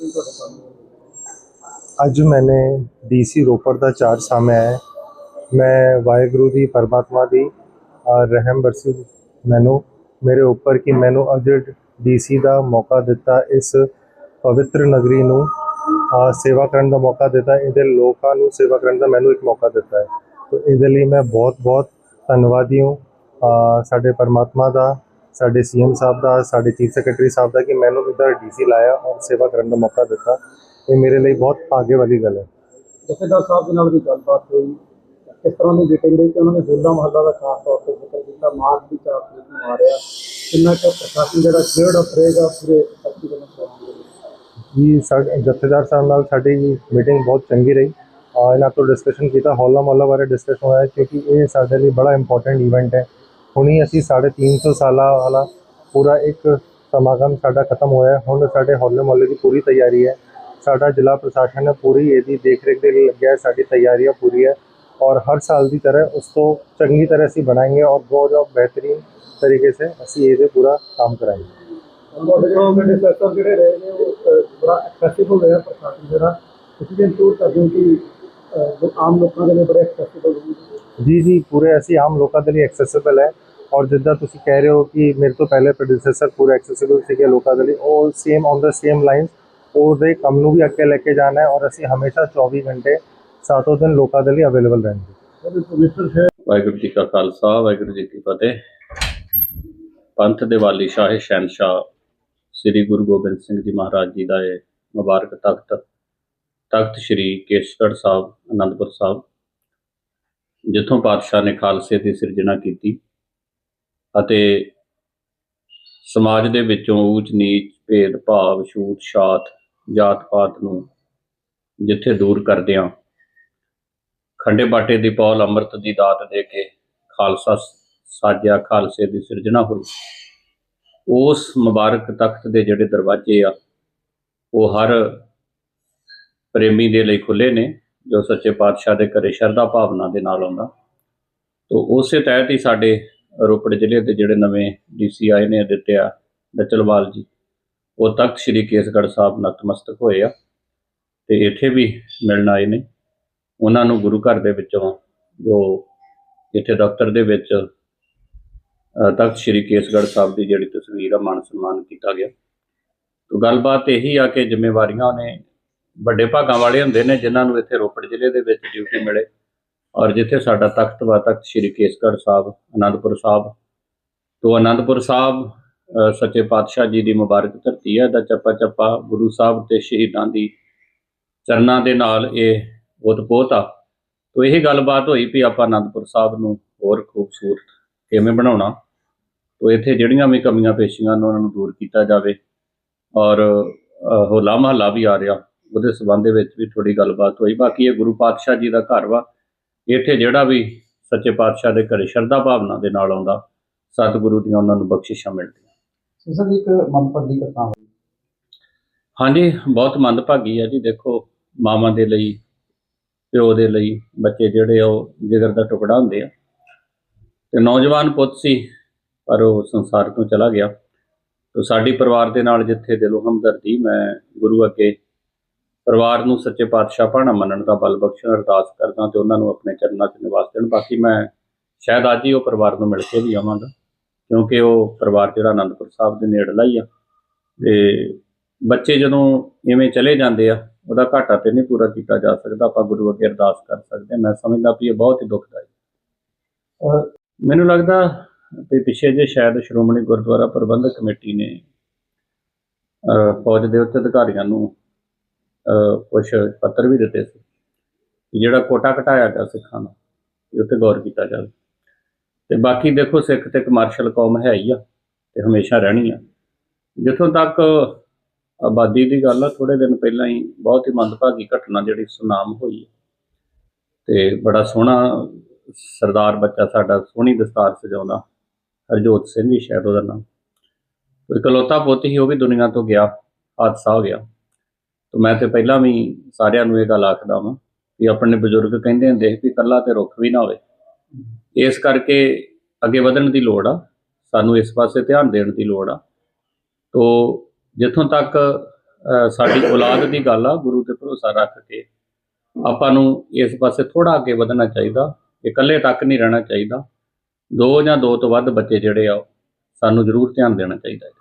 ਜਿਹੜੀ ਤੁਹਾਡੇ ਸਾਹਮਣੇ ਅੱਜ ਮੈਨੇ ਡੀਸੀ ਰੋਪੜ ਦਾ ਚਾਰਜ ਸਾਹਮਣੇ ਹੈ। ਮੈਂ ਵਾਹਿਗੁਰੂ ਦੀ ਪਰਮਾਤਮਾ ਦੀ ਅ, ਰਹਿਮ ਬਰਸੀ ਮੈਨੂੰ ਮੇਰੇ ਉੱਪਰ ਕਿ ਮੈਨੂੰ ਅੱਜ ਡੀਸੀ ਦਾ ਮੌਕਾ ਦਿੱਤਾ ਇਸ ਪਵਿੱਤਰ ਨਗਰੀ ਨੂੰ ਅ, ਸੇਵਾ ਕਰਨ ਦਾ ਮੌਕਾ ਦਿੱਤਾ ਇਹਦੇ ਲੋਕਾਂ ਨੂੰ ਸੇਵਾ ਕਰਨ ਦਾ ਮੈਨੂੰ ਇੱਕ ਮੌਕਾ ਦਿੱਤਾ ਹੈ। ਤੋ ਇਹਦੇ ਲਈ ਮੈਂ ਬਹੁਤ ਬਹੁਤ ਧੰਨਵਾਦੀ ਹਾਂ। ਅ, ਸਾਡੇ ਪਰਮਾਤਮਾ ਦਾ ਸਾਡੇ ਸੀਐਮ ਸਾਹਿਬ ਦਾ ਸਾਡੇ ਚੀਫ ਸੈਕਟਰੀ ਸਾਹਿਬ ਦਾ ਕਿ ਮੈਨੂੰ ਇੱਧਰ ਡੀਸੀ ਲਾਇਆ ਔਰ ਸੇਵਾ ਕਰਨ ਦਾ ਮੌਕਾ ਦਿੱਤਾ। ਇਹ ਮੇਰੇ ਲਈ ਬਹੁਤ ਭਾਗੇ ਵਾਲੀ ਗੱਲ ਹੈ। ਜਥੇਦਾਰ ਸਾਹਿਬ ਦੇ ਨਾਲ ਵੀ ਗੱਲਬਾਤ ਹੋਈ। ਕਿਸ ਤਰ੍ਹਾਂ ਦੀ ਮੀਟਿੰਗ ਰਹੀ ਤੇ ਉਹਨਾਂ ਨੇ ਹੋਲਾ ਮਹੱਲਾ ਦਾ ਖਾਸ ਤੌਰ ਤੇ ਜ਼ਿਕਰ ਕੀਤਾ ਮਾਰਚ ਦੀ ਚਾਰ ਤਰੀਕ ਨੂੰ ਆ ਰਿਹਾ ਕਿੰਨਾ ਕੁ ਪ੍ਰਸ਼ਾਸਨ ਜਿਹੜਾ ਗੇੜ ਰਹੇਗਾ ਪੂਰੇ ਧਰਤੀ ਦੇ ਨਾਲ ਜੀ ਸਾਡੇ ਜਥੇਦਾਰ ਸਾਹਿਬ ਨਾਲ ਸਾਡੀ ਮੀਟਿੰਗ ਬਹੁਤ ਚੰਗੀ ਰਹੀ ਔਰ ਇਹਨਾਂ ਤੋਂ ਡਿਸਕਸ਼ਨ ਕੀਤਾ। ਹੋਲਾ ਮਹੱਲਾ ਬਾਰੇ ਡਿਸਕਸ਼ਨ ਹੋਇਆ ਕਿਉਂਕਿ ਇਹ ਸਾਡੇ ਲਈ ਬੜਾ ਇੰਪੋਰਟੈਂਟ ਇਵੈਂਟ ਹੈ। हूँ ही असी साढ़े तीन सौ साल वाला पूरा एक समागम साढ़ा खत्म होया हूँ साढ़े हौले मोहल्ले की पूरी तैयारी है साढ़ा जिला प्रशासन ने पूरी यदि देख रेख दे लग गया है साड़ी तैयारियाँ पूरी है और हर साल की तरह उसको चंगी तरह अं बनाएँगे और बहुत बेहतरीन तरीके से असी ये पूरा काम कराएँगे जी जी पूरे असी आम लोगों के लिए एक्सैसेबल है ਔਰ ਜਿੱਦਾਂ ਤੁਸੀਂ ਕਹਿ ਰਹੇ ਹੋ ਕਿ ਮੇਰੇ ਤੋਂ ਪਹਿਲੇ ਪ੍ਰੋਡਿਊਸਰ ਪੂਰੇ ਐਕਸੈਸਿਬਲ ਸੀਗੇ ਲੋਕਾਂ ਦੇ ਲਈ, ਉਹ same on the same lines ਉਹਦੇ ਕੰਮ ਨੂੰ ਵੀ ਅੱਗੇ ਲੈ ਕੇ ਜਾਣਾ ਹੈ ਔਰ ਅਸੀਂ ਹਮੇਸ਼ਾ 24 ਘੰਟੇ ਸਾਤੋਂ ਦਿਨ ਲੋਕਾਂ ਦੇ ਲਈ ਅਵੇਲੇਬਲ ਰਹਿਣਗੇ। ਵਾਹਿਗੁਰੂ ਜੀ ਕਾ ਖਾਲਸਾ, ਵਾਹਿਗੁਰੂ ਜੀ ਕੀ ਫਤਿਹ। ਪੰਥ ਦੇ ਵਾਲੀ ਸ਼ਾਹ ਸ਼ਹਿਨਸ਼ਾਹ ਸ੍ਰੀ ਗੁਰੂ ਗੋਬਿੰਦ ਸਿੰਘ ਜੀ ਮਹਾਰਾਜ ਜੀ ਦਾ ਇਹ ਮੁਬਾਰਕ ਤਖਤ ਤਖਤ ਸ੍ਰੀ ਕੇਸਗੜ੍ਹ ਸਾਹਿਬ, ਅਨੰਦਪੁਰ ਸਾਹਿਬ, ਜਿੱਥੋਂ ਪਾਤਸ਼ਾਹ ਨੇ ਖਾਲਸੇ ਦੀ ਸਿਰਜਣਾ ਕੀਤੀ। ਅਤੇ ਸਮਾਜ ਦੇ ਵਿੱਚੋਂ ਊਚ, ਨੀਚ, ਭੇਦ, ਭਾਵ, ਛੂਤ, ਛਾਤ, ਜਾਤ ਪਾਤ ਨੂੰ ਜਿੱਥੇ ਦੂਰ ਕਰਦਿਆਂ ਖੰਡੇ ਬਾਟੇ ਦੀ ਪੌਲ ਅੰਮ੍ਰਿਤ ਦੀ ਦਾਤ ਦੇ ਕੇ ਖਾਲਸਾ ਸਾਜਿਆ ਖਾਲਸੇ ਦੀ ਸਿਰਜਣਾ ਹੋਈ। ਉਸ ਮੁਬਾਰਕ ਤਖਤ ਦੇ ਜਿਹੜੇ ਦਰਵਾਜ਼ੇ ਆ, ਉਹ ਹਰ ਪ੍ਰੇਮੀ ਦੇ ਲਈ ਖੁੱਲੇ ਨੇ, ਜੋ ਸੱਚੇ ਪਾਤਸ਼ਾਹ ਦੇ ਘਰੇ ਸ਼ਰਧਾ ਭਾਵਨਾ ਦੇ ਨਾਲ ਆਉਂਦਾ। ਤੋਂ ਉਸੇ ਤਹਿਤ ਹੀ ਸਾਡੇ ਰੋਪੜ ਜ਼ਿਲ੍ਹੇ ਦੇ ਜਿਹੜੇ ਨਵੇਂ ਡੀਸੀ ਆਏ ਨੇ ਦਿੱਤਿਆ ਡਚਲਵਾਲ ਜੀ, ਉਹ ਤਖਤ ਸ੍ਰੀ ਕੇਸਗੜ੍ਹ ਸਾਹਿਬ ਨਤਮਸਤਕ ਹੋਏ ਆ ਤੇ ਇੱਥੇ ਵੀ ਮਿਲਣ ਆਏ ਨੇ। ਉਹਨਾਂ ਨੂੰ ਗੁਰੂ ਘਰ ਦੇ ਵਿੱਚੋਂ ਜੋ ਇੱਥੇ ਦਫ਼ਤਰ ਦੇ ਵਿੱਚ ਤਖਤ ਸ੍ਰੀ ਕੇਸਗੜ੍ਹ ਸਾਹਿਬ ਦੀ ਜਿਹੜੀ ਤਸਵੀਰ ਆ ਮਾਨ ਸਨਮਾਨ ਕੀਤਾ ਗਿਆ। ਤੋ ਗੱਲਬਾਤ ਇਹੀ ਆ ਕਿ ਜ਼ਿੰਮੇਵਾਰੀਆਂ ਨੇ, ਵੱਡੇ ਭਾਗਾਂ ਵਾਲੇ ਹੁੰਦੇ ਨੇ ਜਿਨ੍ਹਾਂ ਨੂੰ ਇੱਥੇ ਰੋਪੜ ਜ਼ਿਲ੍ਹੇ ਦੇ ਵਿੱਚ ਡਿਊਟੀ ਮਿਲੇ। ਔਰ ਜਿੱਥੇ ਸਾਡਾ ਤਖਤ ਵਾ, ਤਖਤ ਸ੍ਰੀ ਕੇਸਗੜ੍ਹ ਸਾਹਿਬ, ਅਨੰਦਪੁਰ ਸਾਹਿਬ। ਤੋਂ ਅਨੰਦਪੁਰ ਸਾਹਿਬ ਸੱਚੇ ਪਾਤਸ਼ਾਹ ਜੀ ਦੀ ਮੁਬਾਰਕ ਧਰਤੀ ਹੈ ਦਾ ਚੱਪਾ ਚੱਪਾ ਗੁਰੂ ਸਾਹਿਬ ਤੇ ਸ਼ਹੀਦਾਂ ਦੀ ਚਰਨਾਂ ਦੇ ਨਾਲ ਇਹ ਉਤਪੋਤ ਆ। ਤੋ ਇਹ ਗੱਲਬਾਤ ਹੋਈ ਵੀ ਆਪਾਂ ਅਨੰਦਪੁਰ ਸਾਹਿਬ ਨੂੰ ਹੋਰ ਖੂਬਸੂਰਤ ਕਿਵੇਂ ਬਣਾਉਣਾ। ਤੋ ਇੱਥੇ ਜਿਹੜੀਆਂ ਵੀ ਕਮੀਆਂ ਪੇਸ਼ੀਆਂ ਨੇ ਉਹਨਾਂ ਨੂੰ ਦੂਰ ਕੀਤਾ ਜਾਵੇ ਔਰ ਹੋਲਾ ਮਹੱਲਾ ਵੀ ਆ ਰਿਹਾ, ਉਹਦੇ ਸਬੰਧ ਦੇ ਵਿੱਚ ਵੀ ਥੋੜੀ ਗੱਲਬਾਤ ਹੋਈ। ਬਾਕੀ ਇਹ ਗੁਰੂ ਪਾਤਸ਼ਾਹ ਜੀ ਦਾ ਘਰ ਵਾ ਇੱਥੇ ਜਿਹੜਾ ਵੀ ਸੱਚੇ ਪਾਤਸ਼ਾਹ ਦੇ ਘਰੇ ਸ਼ਰਧਾ ਭਾਵਨਾ ਦੇ ਨਾਲ ਆਉਂਦਾ ਸਤਿਗੁਰੂ ਦੀਆਂ ਉਹਨਾਂ ਨੂੰ ਬਖਸ਼ਿਸ਼ਾਂ ਮਿਲਦੀਆਂ। ਸਿਸਰ ਜੀ ਇੱਕ ਮੰਦਪੱਦੀ ਘਟਨਾ ਹੋਈ। ਹਾਂਜੀ ਬਹੁਤ ਮੰਦਭਾਗੀ ਆ ਜੀ ਦੇਖੋ ਮਾਵਾਂ ਦੇ ਲਈ ਪਿਓ ਦੇ ਲਈ ਬੱਚੇ ਜਿਹੜੇ ਉਹ ਜਿਗਰ ਦਾ ਟੁਕੜਾ ਹੁੰਦੇ ਆ। ਤੇ ਨੌਜਵਾਨ ਪੁੱਤ ਸੀ ਪਰ ਉਹ ਸੰਸਾਰ ਤੋਂ ਚਲਾ ਗਿਆ। ਤੋ ਸਾਡੀ ਪਰਿਵਾਰ ਦੇ ਨਾਲ ਜਿੱਥੇ ਦਿਲੋਂ ਹਮਦਰਦੀ ਮੈਂ ਗੁਰੂ ਅੱਗੇ ਪਰਿਵਾਰ ਨੂੰ ਸੱਚੇ ਪਾਤਸ਼ਾਹ ਭਾਣਾ ਮੰਨਣ ਦਾ ਬਲ ਬਖਸ਼ਣ ਅਰਦਾਸ ਕਰਦਾ ਤੇ ਉਹਨਾਂ ਨੂੰ ਆਪਣੇ ਚਰਨਾਂ 'ਚ ਨਿਵਾਸ ਦੇਣ। ਬਾਕੀ ਮੈਂ ਸ਼ਾਇਦ ਅੱਜ ਹੀ ਉਹ ਪਰਿਵਾਰ ਨੂੰ ਮਿਲ ਕੇ ਵੀ ਆਵਾਂਗਾ ਕਿਉਂਕਿ ਉਹ ਪਰਿਵਾਰ ਜਿਹੜਾ ਆਨੰਦਪੁਰ ਸਾਹਿਬ ਦੇ ਨੇੜਲਾ ਹੀ ਆ। ਤੇ ਬੱਚੇ ਜਦੋਂ ਇਵੇਂ ਚਲੇ ਜਾਂਦੇ ਆ ਉਹਦਾ ਘਾਟਾ ਤੇ ਨਹੀਂ ਪੂਰਾ ਕੀਤਾ ਜਾ ਸਕਦਾ ਆਪਾਂ ਗੁਰੂ ਅੱਗੇ ਅਰਦਾਸ ਕਰ ਸਕਦੇ ਮੈਂ ਸਮਝਦਾ ਵੀ ਇਹ ਬਹੁਤ ਹੀ ਦੁਖਦਾਈ। ਅਹ, ਮੈਨੂੰ ਲੱਗਦਾ ਵੀ ਪਿੱਛੇ ਜੇ ਸ਼ਾਇਦ ਸ਼੍ਰੋਮਣੀ ਗੁਰਦੁਆਰਾ ਪ੍ਰਬੰਧਕ ਕਮੇਟੀ ਨੇ ਫੌਜ ਦੇ ਉੱਚ ਅਧਿਕਾਰੀਆਂ ਨੂੰ ਕੁਝ ਪੱਤਰ ਵੀ ਦਿੱਤੇ ਸੀ ਕਿ ਜਿਹੜਾ ਕੋਟਾ ਘਟਾਇਆ ਗਿਆ ਸਿੱਖਾਂ ਦਾ ਇਹ ਉੱਤੇ ਗੌਰ ਕੀਤਾ ਜਾਵੇ। ਤੇ ਬਾਕੀ ਦੇਖੋ, ਸਿੱਖ ਤੇ ਕਮਰਸ਼ਲ ਕੌਮ ਹੈ ਹੀ ਆ ਤੇ ਹਮੇਸ਼ਾ ਰਹਿਣੀ ਆ। ਜਿੱਥੋਂ ਤੱਕ ਆਬਾਦੀ ਦੀ ਗੱਲ ਆ ਥੋੜੇ ਦਿਨ ਪਹਿਲਾਂ ਹੀ ਬਹੁਤ ਹੀ ਮੰਦਭਾਗੀ ਘਟਨਾ ਜਿਹੜੀ ਸੁਨਾਮ ਹੋਈ ਤੇ ਬੜਾ ਸੋਹਣਾ ਸਰਦਾਰ ਬੱਚਾ ਸਾਡਾ, ਸੋਹਣੀ ਦਸਤਾਰ ਸਜਾਉਂਦਾ, ਹਰਜੋਤ ਸਿੰਘ ਜੀ, ਸ਼ਾਇਦ ਉਹਦਾ ਨਾਮ। ਉਹ ਇਕਲੌਤਾ ਪੁੱਤ ਹੀ ਉਹ ਵੀ ਦੁਨੀਆ ਤੋਂ ਗਿਆ, ਹਾਦਸਾ ਹੋ ਗਿਆ। ਤੇ ਮੈਂ ਤੇ ਪਹਿਲਾਂ ਵੀ ਸਾਰਿਆਂ ਨੂੰ ਇਹ ਗੱਲ ਆਖਦਾ ਵਾਂ ਵੀ ਆਪਣੇ ਬਜ਼ੁਰਗ ਕਹਿੰਦੇ ਹੁੰਦੇ ਸੀ ਵੀ ਇਕੱਲਾ ਤੇ ਰੁੱਖ ਵੀ ਨਾ ਹੋਵੇ। ਇਸ ਕਰਕੇ ਅੱਗੇ ਵਧਣ ਦੀ ਲੋੜ ਆ, ਸਾਨੂੰ ਇਸ ਪਾਸੇ ਧਿਆਨ ਦੇਣ ਦੀ ਲੋੜ ਆ। ਤੋ ਜਿੱਥੋਂ ਤੱਕ ਸਾਡੀ ਔਲਾਦ ਦੀ ਗੱਲ ਆ, ਗੁਰੂ ਤੇ ਭਰੋਸਾ ਰੱਖ ਕੇ ਆਪਾਂ ਨੂੰ ਇਸ ਪਾਸੇ ਥੋੜਾ ਅੱਗੇ ਵਧਣਾ ਚਾਹੀਦਾ ਇਕੱਲੇ ਤੱਕ ਨਹੀਂ ਰਹਿਣਾ ਚਾਹੀਦਾ। ਦੋ ਜਾਂ ਦੋ ਤੋਂ ਵੱਧ ਬੱਚੇ ਜਿਹੜੇ ਆ, ਉਹ ਸਾਨੂੰ ਜ਼ਰੂਰ ਧਿਆਨ ਦੇਣਾ ਚਾਹੀਦਾ ਹੈ।